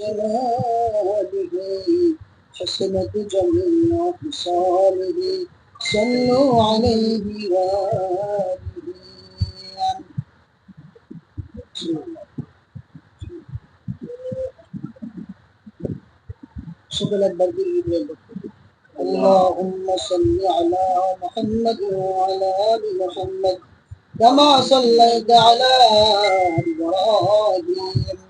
جلاله خصاله. صلوا عليه وآله. شكرا اللهم صل على محمد وعلى آل محمد كما صليت على إبراهيم.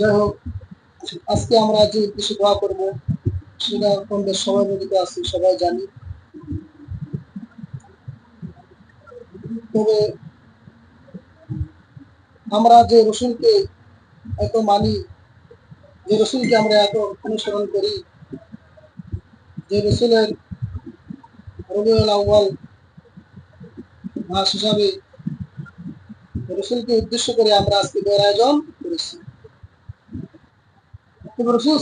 যাই হোক, আজকে আমরা যে উদ্দেশ্যে দোয়া করব, সেটা আমাদের সবাই মিলিত আছি, সবাই জানি। তবে আমরা যে রসুলকে এত মানি, যে রসুলকে আমরা এত অনুসরণ করি, যে রসুলের রবিউল আউ্বাল মাস হিসাবে রসুলকে উদ্দেশ্য করে আমরা আজকে আয়োজন রসুল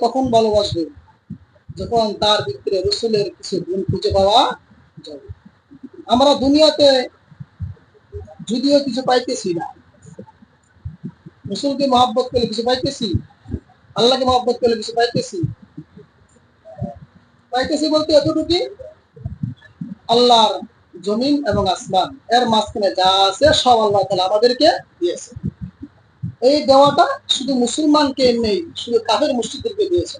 কখন ভালোবাসবে? যখন তার ভিতরে রসুলের কিছু গুণ খুঁজে পাওয়া যাবে। আমরা দুনিয়াতে যদিও কিছু পাইতেছি না। রসুলকে মহাব্বত করলে কিছু পাইতেছি? আল্লাহকে মহাব্বত করলে কিছু পাইতেছি? পাইতেছি বলতে এতটুকু, আল্লাহর জমিন এবং আসমান, এর মাঝখানে যা আছে সব আল্লাহ তালা আমাদেরকে দিয়েছে এই দেওয়াটা শুধু মুসলমানকে নেই শুধু কাফের মুসজিদদেরকে দিয়েছে।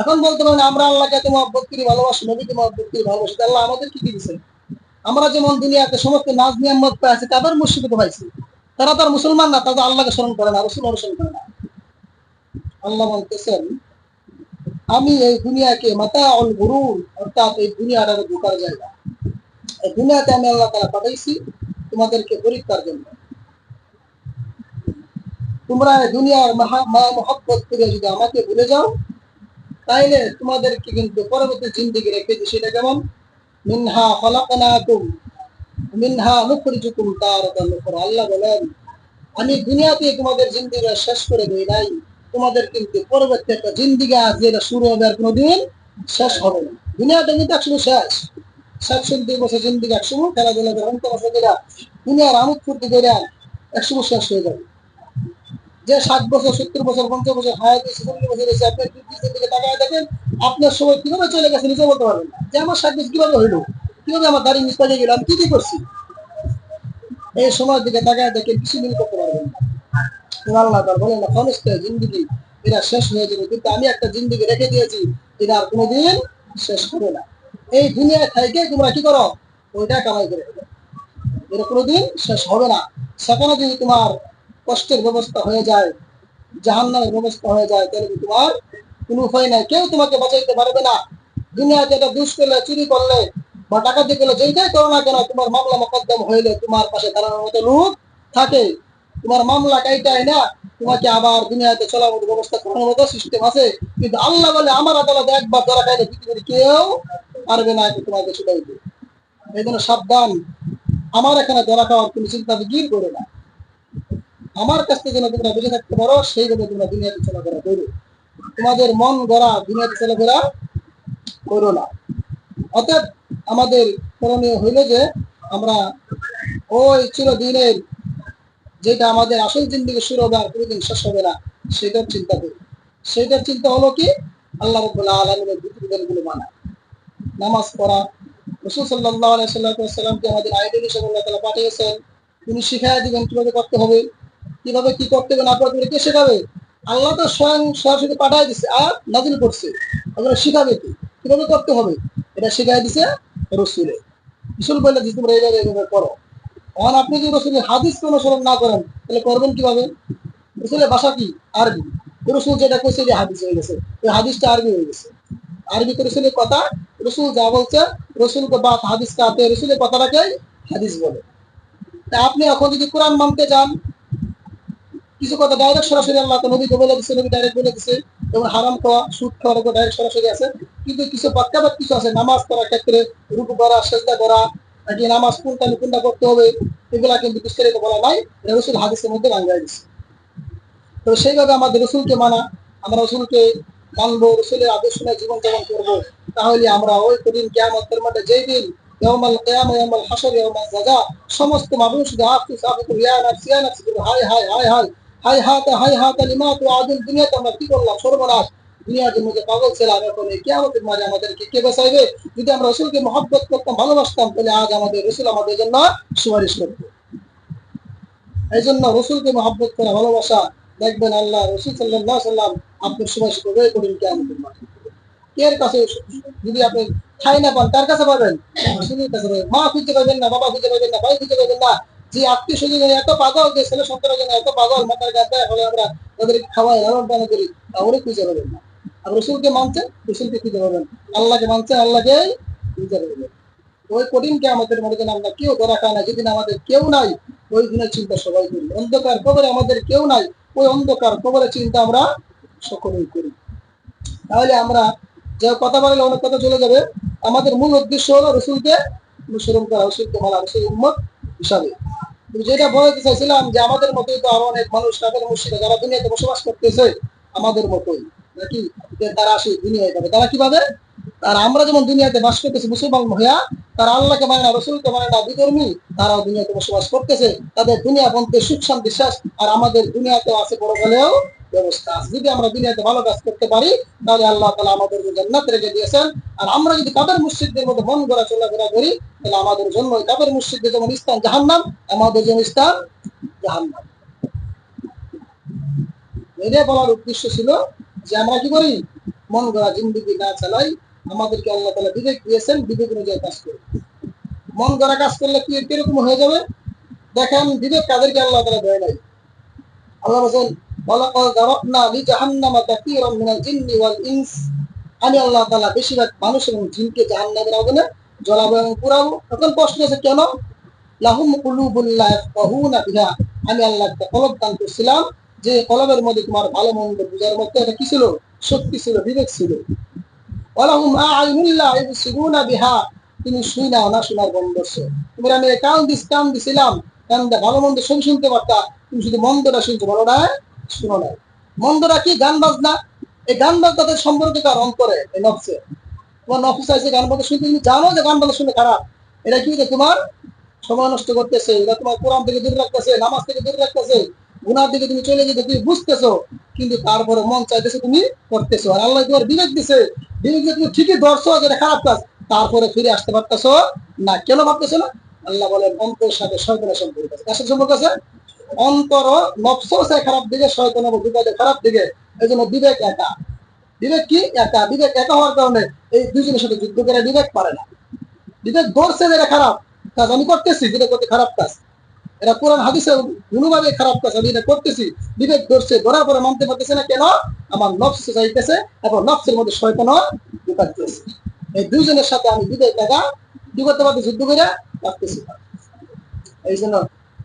এখন বলতে পারেন, আমরা আল্লাহকে এত মহব্বত করি, ভালোবাসি, নবীকে মহব্বত করি, ভালোবাসি আল্লাহ আমাদের কি দিয়েছে আমরা যেমন দুনিয়াতে সমস্ত নাজ নিয়ামত পাইছি মুর্শিদে তো পাইছি। তারা তার মুসলমান না তাদের আল্লাহকে স্মরণ করে না রসুল অনুসরণ করে না। আল্লাহ বলতেছেন, আমি এই দুনিয়াকে মাতা অল গুরুর, অর্থাৎ এই দুনিয়াটার ঢোকার জায়গা। এই দুনিয়াতে আমি আল্লাহ তারা পাঠাইছি তোমাদেরকে পরীক্ষার জন্য। তোমরা দুনিয়ার মহা মা মহব্বত করে যদি আমাকে ভুলে যাও, তাইলে তোমাদেরকে কিন্তু পরবর্তী জিন্দিগি রেখেছি সেটা কেমন? মিনহা খলাকনাকুম, মিনহা মুখরিজুকুম তারাতান উখরা। আল্লাহ বলেন, আমি দুনিয়াতে তোমাদের জিন্দিগি শেষ করে দেই নাই। তোমাদের কিন্তু পরবর্তী একটা জিন্দিগি আছে এটা শুরু হবে আর কোনোদিন শেষ হবে না। দুনিয়াটা কিন্তু একসময় শেষ। ষাট সত্তর বছর জিন্দিগি একসময় খেলাধুলা বছর করে দুনিয়ার আমুদ ফুর্তি করে একসময় শেষ হয়ে যাবে। যে ষাট বছর, সত্তর বছর, পঞ্চাশ বছর হায়াত চল্লিশ বছর এসে আপনি পিছনের দিকে তাকায় দেখেন, আপনার সময় কীভাবে চলে গেছে নিজে বলতে পারবেন যে আমার ষাট বছর কীভাবে হইল? কীভাবে আমার দাড়ি মিস পালিয়ে গেল? আমি কি কি করছি? এই সময়ের দিকে তাকায় দেখেন, কিছু মিল করতে পারবেন না। আল্লাহ তার বলেন না সমস্ত শেষ হয়ে যাবে। কিন্তু আমি একটা রেখে দিয়েছি এরা আর কোনোদিন শেষ হবে না। এই দুনিয়া থেকে তোমরা কি করো? ওইটা কামাই করে এটা কোনোদিন শেষ হবে না। সেখানে যদি তোমার কষ্টের ব্যবস্থা হয়ে যায়, জাহান্নামের ব্যবস্থা হয়ে যায়, তাহলে তোমার কোনো উপায় নাই। কেউ তোমাকে বাঁচাইতে পারবে না। দুনিয়াতে এটা দুষ করলে চুরি করলে, বা ডাকাতি করলে, যেইটাই করো না কেন, তোমার মামলা মোকদ্দম হইলে তোমার পাশে দাঁড়ানোর মতো লোক থাকে। তোমার মামলা কাইটাই না, তোমাকে আবার দুনিয়াতে চলার মতো ব্যবস্থা করার মতো সিস্টেম আছে। কিন্তু আল্লাহ বলে, আমার আদালত একবার ধরা খাইলে পৃথিবীর কেউ পারবে না তোমাকে ছুটাইতে এই জন্য সাবধান। আমার এখানে ধরা খাওয়ার কোনো চিন্তা করে না। আমার কাছ থেকে যেন তোমরা বেঁচে থাকতে পারো সেইভাবে তোমরা দুনিয়াতে চলাফেরা করো। তোমাদের মন গড়া দুনিয়াতে চলাফেরা করো না। অর্থাৎ আমাদের করণীয় হইল যে, আমরা ওই চিরদিনের যেটা আমাদের আসল জিন্দিগি শুরু হবে আর কোনোদিন শেষ হবে না, সেটার চিন্তা করি। সেটার চিন্তা হলো কি? আল্লাহ রবুল্লাহ আলমিনের বিধিবিধানগুলো মানা। নামাজ পড়া। রসুল সাল্লাহ আলাইসাল্লামকে আমাদের আইডেল হিসেবে আল্লাহ তালা পাঠিয়েছেন। তিনি শিখাই দিবেন কীভাবে করতে হবে। কীভাবে কি করতে হবে না করতে হবে, কে শেখাবে? আল্লাহ তো স্বয়ং সরাসরি পাঠাই দিচ্ছে আর নাজিল করছে। ওগুলো শিখাবে কি? কীভাবে করতে হবে? এটা শিখাই দিছে রসুলে। রসুল বললে যে, তোমরা এইভাবে এইভাবে করো। এখন আপনি যদি রসুলের হাদিস অনুসরণ না করেন, তাহলে করবেন কীভাবে? রসুলের ভাষা কি? আরবি। রসুল যেটা কইছে যে হাদিস হয়ে গেছে। ওই হাদিসটা আরবি হয়ে গেছে। আরবি তো রসুলের কথা, রসুল যা বলছে রসুল বা হাদিস কাতে রসুলের কথাটাকে হাদিস বলে। তা আপনি এখন যদি কোরআন মানতে যান কিছু কথা ডাইরেক্ট সরাসরি আল্লাহ নবীকে বলে দিচ্ছে নবী ডাইরেক্ট বলে দিচ্ছে এবং হারাম খাওয়া, সুদ খাওয়ার উপর ডাইরেক্ট সরাসরি আছে। কিন্তু কিছু বাক্যাবাদ কিছু আছে, নামাজ করার ক্ষেত্রে রুকু করা, সেজদা করা, নাকি নামাজ কোনটা কোনটা করতে হবে, এগুলা কিন্তু বিস্তারিত বলা নাই রসুল হাদিসের মধ্যে বাঙ্গাই দিচ্ছে তো সেইভাবে আমাদের রসুলকে মানা, আমরা রসুলকে মানবো, রসুলের আদর্শ নিয়ে জীবন যাপন করব, তাহলে আমরা ওই কদিন কেয়ামতের মধ্যে যেই দিন সমস্ত মানুষ আফসুস আফসুস ইয়া নাফসি নাফসি হায় হায় হায় হায় হায় হাত হায় হাত লিমা তো আদিল দুনিয়াতে আমরা কি করলাম? সর্বনাশ। দুনিয়ার জন্য যে পাগল ছিলাম এখন এই কিয়ামতের মাঝে আমাদেরকে কে বাঁচাইবে যদি আমরা রসুলকে মহব্বত করতাম, ভালোবাসতাম, তাহলে আজ আমাদের রসুল আমাদের জন্য সুপারিশ করতো এই জন্য রসুলকে মহব্বত করা, ভালোবাসা, দেখবেন আল্লাহ রসুল সাল্লাহ সাল্লাম আপনার সুপারিশ করবে করেন কিয়ামতের মাঠে এর কাছে যদি আপনি ঠাই না পান, কার কাছে পাবেন? রসুলের কাছে পাবেন। মা খুঁজে পাবেন না, বাবা খুঁজে পাবেন না, ভাই খুঁজে পাবেন না। যে আত্মীয় স্বজন এত পাগল, যে ছেলে সন্তানের জন্য এত পাগল, মাথার গাছে হলে আমরা তাদের খাওয়াই লালন পালন করি, তাহলে খুঁজে পাবেন না। আর রসুলকে মানছেন রসুলকে খুঁজে পাবেন আল্লাহকে মানছেন আল্লাহকে খুঁজে পাবেন ওই কঠিন কে আমাদের মনে করেন আমরা কেউ ধরা খায় না যেদিন আমাদের কেউ নাই, ওই দিনের চিন্তা সবাই করি। অন্ধকার কবরে আমাদের কেউ নাই, ওই অন্ধকার কবরের চিন্তা আমরা সকলেই করি। তাহলে আমরা যে কথা বললে অনেক কথা চলে যাবে। আমাদের মূল উদ্দেশ্য হলো রসুলকে অনুসরণ করা, রসুলকে মালা রসুল উম্মত হিসাবে। যেটা বলতে চাইছিলাম যে আমাদের মতোই তো আরও অনেক মানুষ তাদের মুর্শিদা যারা দুনিয়াতে বসবাস করতেছে, আমাদের মতোই। নাকি? তারা আসে দুনিয়ায় পাবে তারা কীভাবে? আর আমরা যেমন দুনিয়াতে বাস করতেছি মুসলমান মহিয়া তারা আল্লাহকে মানে না, রসুলকে মানে না, বিধর্মী, তারাও দুনিয়াতে বসবাস করতেছে। তাদের দুনিয়া বন্ধে সুখ, শান্তি শেষ আর আমাদের দুনিয়াতেও আছে বড় হলেও ব্যবস্থা আছে। যদি আমরা দুনিয়াতে ভালো কাজ করতে পারি, তাহলে আল্লাহ তালা আমাদের জান্নাত রেখে দিয়েছেন। আর আমরা যদি কাদের মুসিদদের মধ্যে মন গড়া চলাফেরা করি, তাহলে আমাদের জন্য কাদের মুসিদদের যেমন স্থান জাহান্নাম, আমাদের জন্য স্থান জাহান্নাম। এটাই বলার উদ্দেশ্য ছিল যে আমরা কি করি? মন গড়া জিন্দিগি না চালাই, আমাদেরকে আল্লাহ তালা বিবেক দিয়েছেন, বিবেক অনুযায়ী কাজ করি। মন গড়া কাজ করলে কি কীরকম হয়ে যাবে? দেখেন, বিবেক কাদেরকে আল্লাহ তালা দেয় নাই। আল্লাহ বলছেন ওয়ালাকাদ যারাবনা লিজাহান্নামা কাসীরাম মিনাল জিন্নি ওয়াল ইনস আমি আল্লাহ তাআলা বেশিরভাগ মানুষ এবং জিনকে জাহান্নামের আগুনে পুরাবো। এখন প্রশ্ন আছে কেন? লাহুম লা বিহা। আমি আল্লাহ একটা কলব দান করছিলাম, যে কলবের মধ্যে তোমার ভালো মন্দ বুঝার মধ্যে একটা কি ছিল? শক্তি ছিল, বিবেক ছিল। ওয়ালাহুম আ'আইনুল লা ইবসিরুনা বিহা। তুমি শুই না না শোনার বন্ধ তুমি আমি কান দিস, কান দিছিলাম। কান ভালো মন্দ সব শুনতে পারতা। তুমি শুধু মন্দটা শুনছো ভালোটা মন্দটা কি গান বাজনা? এই গান বাজনাদের সম্পর্কে কার অন্তরে? এই নফসে তোমার আছে, গান বাজনা শুনতে তুমি জানো যে গান বাজনা শুনে খারাপ এটা কি তোমার সময় নষ্ট করতেছে এটা তোমার কোরআন থেকে দূরে রাখতেছে, নামাজ থেকে দূরে রাখতেছে গুনার দিকে তুমি চলে যেতে, তুমি বুঝতেছো, কিন্তু তারপরে মন চাইতেছে তুমি করতেছো। আর আল্লাহ তোমার বিবেক দিছে, বিবেক দিয়ে তুমি ঠিকই ধরছো যেটা খারাপ কাজ, তারপরে ফিরে আসতে পারতেছো না। কেন ভাবতেছো না? আল্লাহ বলে অন্তর সাথে শয়তানের সম্পর্ক আছে। কার সাথে সম্পর্ক আছে? অন্তর নফসও চায় খারাপ দিকে, শয়তান এবং খারাপ দিকে। এই জন্য বিবেক একা। বিবেক কি? একা। বিবেক একা হওয়ার কারণে এই দুজনের সাথে যুদ্ধ করে বিবেক পারে না। বিবেক ধরছে যেটা খারাপ কাজ আমি করতেছি যেটা করতে খারাপ কাজ। এরা কোরআন, হাদিসে কোনোভাবে খারাপ কাজ আমি এটা করতেছি। বিবেক ধরছে ধরার পরে মানতে পারতেছে না কেন? আমার নফস চাইতেছে এবং নফসের মধ্যে শয়তানও ঢুকাইতেছে এই দুজনের সাথে আমি বিবেক একা। কি করতে পারতেছি? যুদ্ধ করে রাখতেছি এই জন্য